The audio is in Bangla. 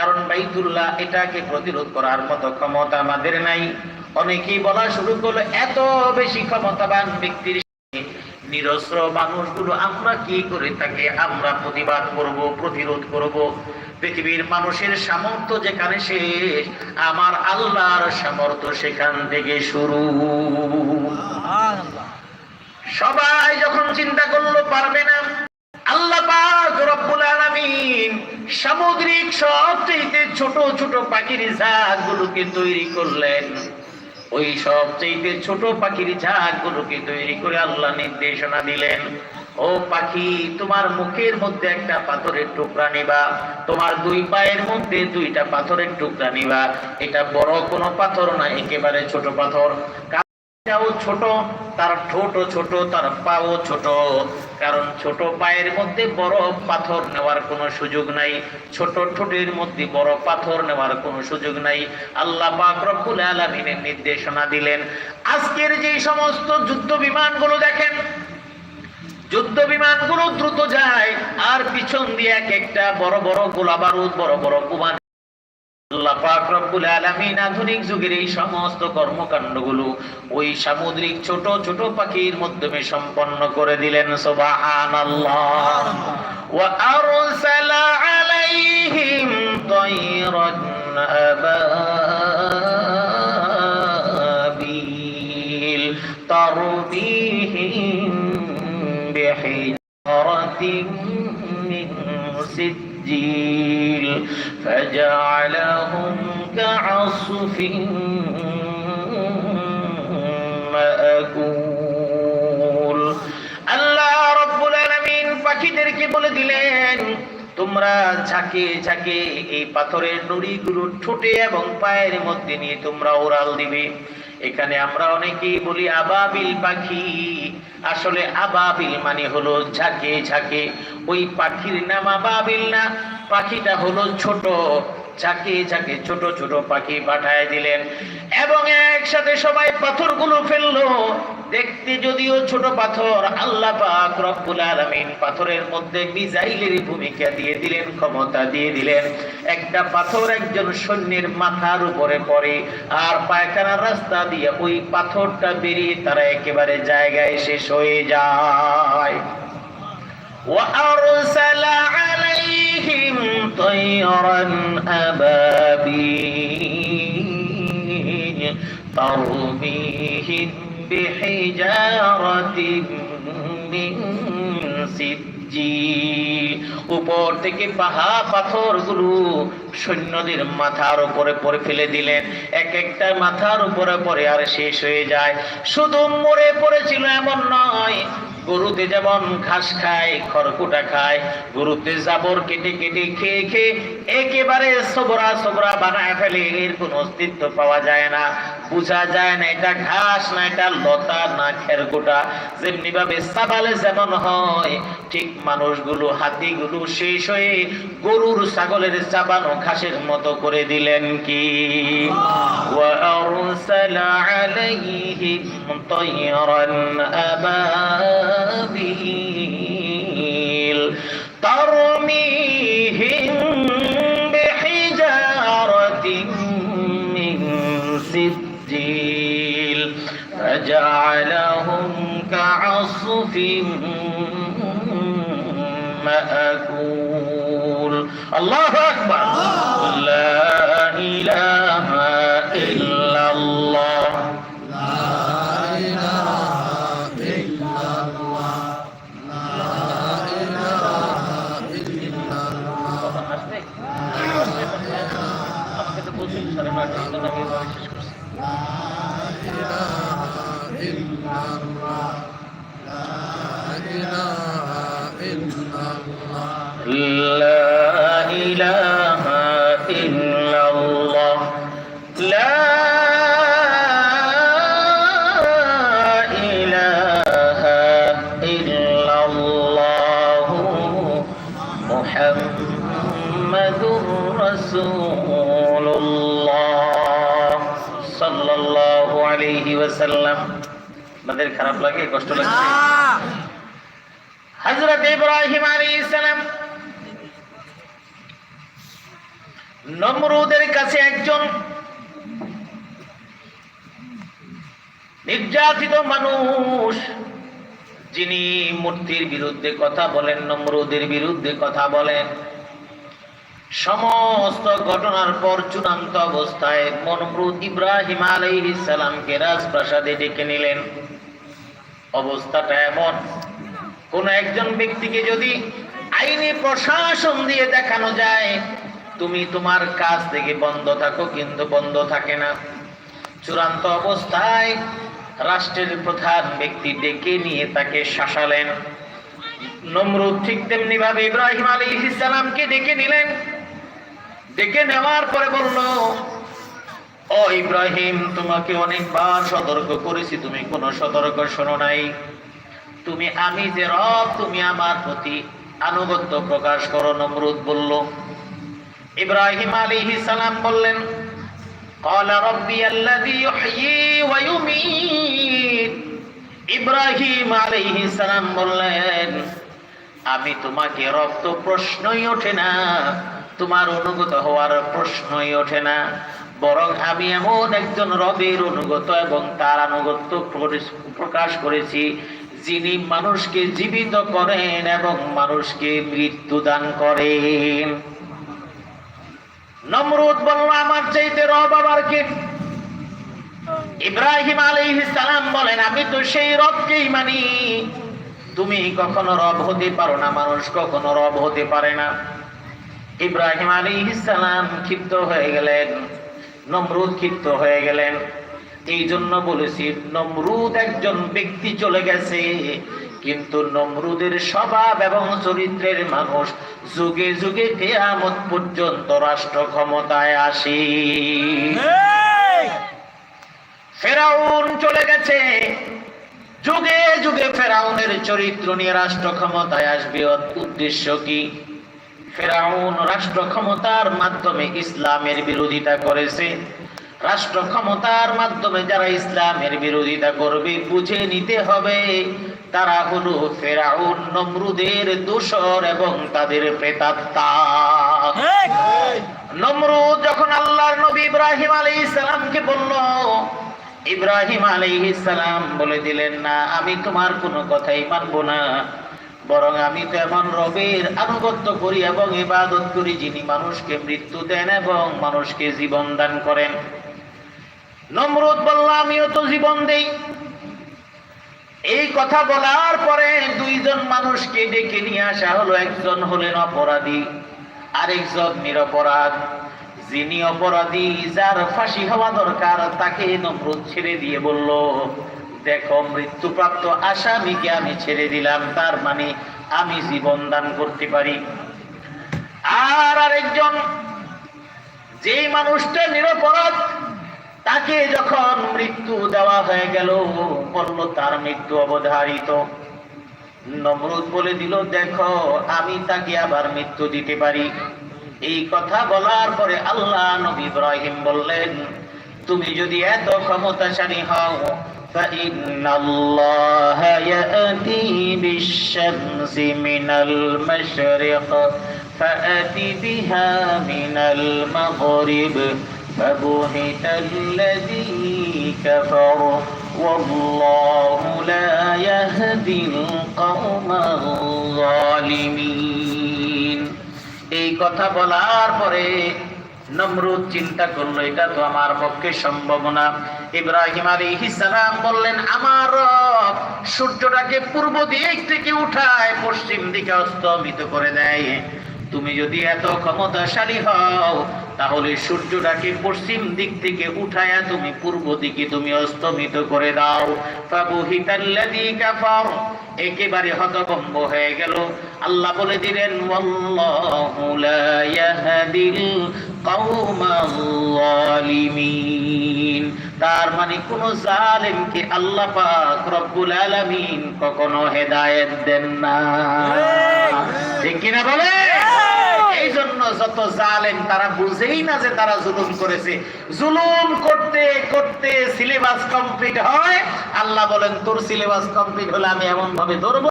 কারণ বাইতুল্লাহ এটাকে প্রতিরোধ করার মতো ক্ষমতা আমাদের নাই। অনেকেই বলা শুরু করল এত বেশি ক্ষমতাবান ব্যক্তির নিরস্ত্র মানুষগুলো আমরা কি করে তাকে আমরা প্রতিবাদ করব প্রতিরোধ করব? পৃথিবীর মানুষের সামর্থ্য যেখানে শেষ আমার আল্লাহর সামর্থ্য সেখান থেকে শুরু। সবাই যখন চিন্তা করল পারবে না। ছোট ছোট পাখির তৈরি করলেন। ওই ছোট পাখির তৈরি করে আল্লাহ নির্দেশনা দিলেন। ও পাখি, তোমার মুখের মধ্যে একটা পাথরের টুকরা নিবা। তোমার দুই পায়ের মধ্যে দুইটা পাথরের টুকরা নিবা। এটা বড় কোনো পাথর না, একেবারে ছোট পাথর। ছোট, তার ছোট, তার পাও ছোট। কারণ ছোট পায়ের মধ্যে বড় পাথর নেওয়ার কোনো সুযোগ নাই। ছোট ঠোঁটের মধ্যে বড় পাথর নেওয়ার কোনো সুযোগ নাই। আল্লাহ নির্দেশনা দিলেন। আজকের যে সমস্ত যুদ্ধ বিমানগুলো দেখেন, যুদ্ধ বিমানগুলো দ্রুত যায়, আর পিছন দিয়ে এক একটা বড় বড় গোলা বারুদ বড় বড় কুমান যুগের এই সমস্ত ওই সামুদ্রিক ছোট ছোট পাখির সম্পন্ন করে দিলেন সুবহানাল্লাহ। আলাইহিম كعصف مأكول আল্লাহ রব্বুল আলামিন পাখিদেরকে বলে দিলেন তোমরা ঝাঁকে ঝাঁকে এই পাথরের নুড়িগুলো ঠোঁটে এবং পায়ের মধ্যে নিয়ে তোমরা ওরাল দিবে এখানে আমরা অনেকেই বলি আবাবিল পাখি আসলে আবাবিল মানে হলো ঝাঁকে ঝাঁকে ওই পাখির নাম আবাবিল না পাখিটা হলো ছোট ঝাঁকে ঝাঁকে ছোট ছোট পাখি পাঠায় দিলেন এবং একসাথে সবাই পাথরগুলো ফেললো দেখতে যদিও ছোট পাথর আল্লাহ পাক রব্বুল আলামিন পাথরের মধ্যে মিসাইলের ভূমিকা দিয়ে দিলেন ক্ষমতা দিয়ে দিলেন একটা পাথর একজন সৈন্যের মাথার উপরে পড়ে আর পায়খানার রাস্তা দিয়ে ওই পাথরটা বেরিয়ে তারা একেবারে জায়গায় শেষ হয়ে যায় وأرسل عليهم طيرا أبابيل ترميهم بحجارة من سجيل উপর থেকে পাহা পাথরগুলো সৈন্যদের মাথার উপরে পরে ফেলে দিলেন। এক একটা মাথার উপরে পরে আর শেষ হয়ে যায়। শুধু মরে পড়েছিল এমন নয়, গরুতে যেমন ঘাস খায়, খড়কুটা খায়, গরুতে জাবর কেটে কেটে খেয়ে খেয়ে একেবারে সবরা সবরা বানায় ফেলে, এর কোনো অস্তিত্ব পাওয়া যায় না। বোঝা যায় না এটা ঘাস না এটা লতা না খেরকুটা যেমনি ভাবে সাবালে যেমন হয় ঠিক মানুষগুলো হাতিগুলো শেষ হয়ে গরুর ছাগলের চাবানো ঘাসের মতো করে দিলেন কি وأرسل عليهم طيرا أبابيل ترميهم مأكول الله رسول الله صلى الله عليه وسلم আমাদের খারাপ লাগে কষ্ট লাগে হযরত ইব্রাহিম আলাইহিস সালাম নমরুদের কাছে একজন নির্যাতিত মানুষ যিনি মূর্তির বিরুদ্ধে কথা বলেন নমরুদের বিরুদ্ধে কথা বলেন সমস্ত ঘটনার পর চূড়ান্ত অবস্থায় মনমরুদ ইব্রাহিম আলাইহিস সালামকে রাজপ্রাসাদে ডেকে নিলেন। অবস্থাটা এমন, কোন একজন ব্যক্তিকে যদি আইনি প্রশাসন দিয়ে দেখানো যায়, তুমি তোমার কাজ থেকে বন্ধ থাকো, কিন্তু বন্ধ থাকে না। চূড়ান্ত অবস্থায় রাষ্ট্রের প্রধান ব্যক্তি ডেকে নিয়ে তাকে শাসালেন। নমরুদ ঠিক তেমনি ভাবে ইব্রাহিম আলী ইসলামকে ডেকে নিলেন। ডেকে নেওয়ার পরে বলল, ও ইব্রাহিম, তোমাকে অনেকবার সতর্ক করেছি, তুমি কোনো সতর্ক শোনো নাই। তুমি আমি যে রব, তুমি আমার প্রতি আনুগত্য প্রকাশ করো, নমরুদ বলল। ইব্রাহিম আলী সালাম বললেন ইব্রাহিম আলী সালাম বললেন, আমি তোমাকে রক্ত প্রশ্নই ওঠে না। তোমার অনুগত হওয়ার প্রশ্নই ওঠে না। বরং আমি এমন একজন রবের অনুগত এবং তার আনুগত্য প্রকাশ- করেছি, যিনি মানুষকে জীবিত করেন এবং মানুষকে মৃত্যু দান করেন। নমরুদ বলল, আমার চাইতে রব আবার কে? ইব্রাহিম সালাম বলেন, আমি তো সেই রবকেই মানি। তুমি কখনো রব হতে পারো না, মানুষ কখনো রব হতে পারে না। ইব্রাহিম আলাইহিস সালাম ক্ষিপ্ত হয়ে গেলেন নমরুদ ক্ষিপ্ত হয়ে গেলেন। এই জন্য বলেছি নমরুদ একজন ব্যক্তি চলে গেছে কিন্তু নমরুদের স্বভাব এবং চরিত্রের মানুষ যুগে যুগে কেয়ামত পর্যন্ত রাষ্ট্র ক্ষমতায় আসে ফেরাউন চলে গেছে। যুগে যুগে ফেরাউনের চরিত্র নিয়ে রাষ্ট্র ক্ষমতায় আসবে উদ্দেশ্য কি? ফেরাউন রাষ্ট্র ক্ষমতার মাধ্যমে ইসলামের বিরোধিতা করেছে। রাষ্ট্র ক্ষমতার মাধ্যমে যারা ইসলামের বিরোধিতা করবে বুঝে নিতে হবে তারা হলো ফেরাউন নমরুদের দোষর এবং তাদের প্রেতাত্মা। নমরুদ যখন আল্লাহর নবী ইব্রাহিম আলী ইসলামকে বলল ইব্রাহিম আলী ইসলাম বলে দিলেন না আমি তোমার কোনো কথাই মানব না। বরং আমি তো এমন রবের আনুগত্য করি এবং ইবাদত করি যিনি মানুষকে মৃত্যু দেন এবং মানুষকে জীবন দান করেন। নমরুদ বলল, আমিও তো জীবন দেই। এই কথা বলার পরে দুইজন মানুষকে ডেকে নিয়ে আসা হলো। একজন হলেন অপরাধী, আরেকজন নিরপরাধ। যিনি অপরাধী, যার ফাঁসি হওয়া দরকার, তাকে নমরুদ ছেড়ে দিয়ে বলল দেখো, মৃত্যুপ্রাপ্ত আসামিকে আমি ছেড়ে দিলাম, তার মানে আমি জীবন দান করতে পারি। আর আরেকজন, যেই মানুষটা নিরপরাধ, তাকে যখন মৃত্যু দেওয়া হয়ে গেল, বলল, তার মৃত্যু অবধারিত। নমরুদ বলে দিল, দেখো, আমি তাকে আবার মৃত্যু দিতে পারি। এই কথা বলার পরে আল্লাহ নবী ইব্রাহিম বললেন, তুমি যদি এত ক্ষমতাশালী হও فإن الله يأتي بالشمس من المشرق فأت بها من المغرب فبهت الذي كفر والله لا يهدي القوم الظالمين এই কথা বলার পরে নমরুদ চিন্তা করল, এটা তো আমার পক্ষে সম্ভব না। ইব্রাহিম সালাম বললেন, আমার সূর্যটাকে পূর্ব দিক থেকে উঠায়, পশ্চিম দিকে অস্তমিত করে দেয়। তুমি যদি এত ক্ষমতাশালী হও তাহলে সূর্যটাকে পশ্চিম দিক থেকে উঠায়া তুমি পূর্ব দিকে তুমি অস্তমিত করে দাও। ফাবুহিতাল্লাযী কাফার একেবারে হতভম্ব হয়ে গেল। আল্লাহ বলে দিলেন ওয়াল্লাহু লা ইয়াহদিল কওমাল যালিমিন। তার মানে কোন জালেমকে আল্লাহ পাক রব্বুল আলামিন কখনো হেদায়েত দেন না। ঠিক। কিনা বলে এই জন্য যত জালেন তারা বুঝেই না যে তারা জুলুম করেছে। জুলুম করতে করতে সিলেবাস কমপ্লিট হয়। আল্লাহ বলেন, তোর সিলেবাস কমপ্লিট হলে আমি এমন ভাবে ধরবো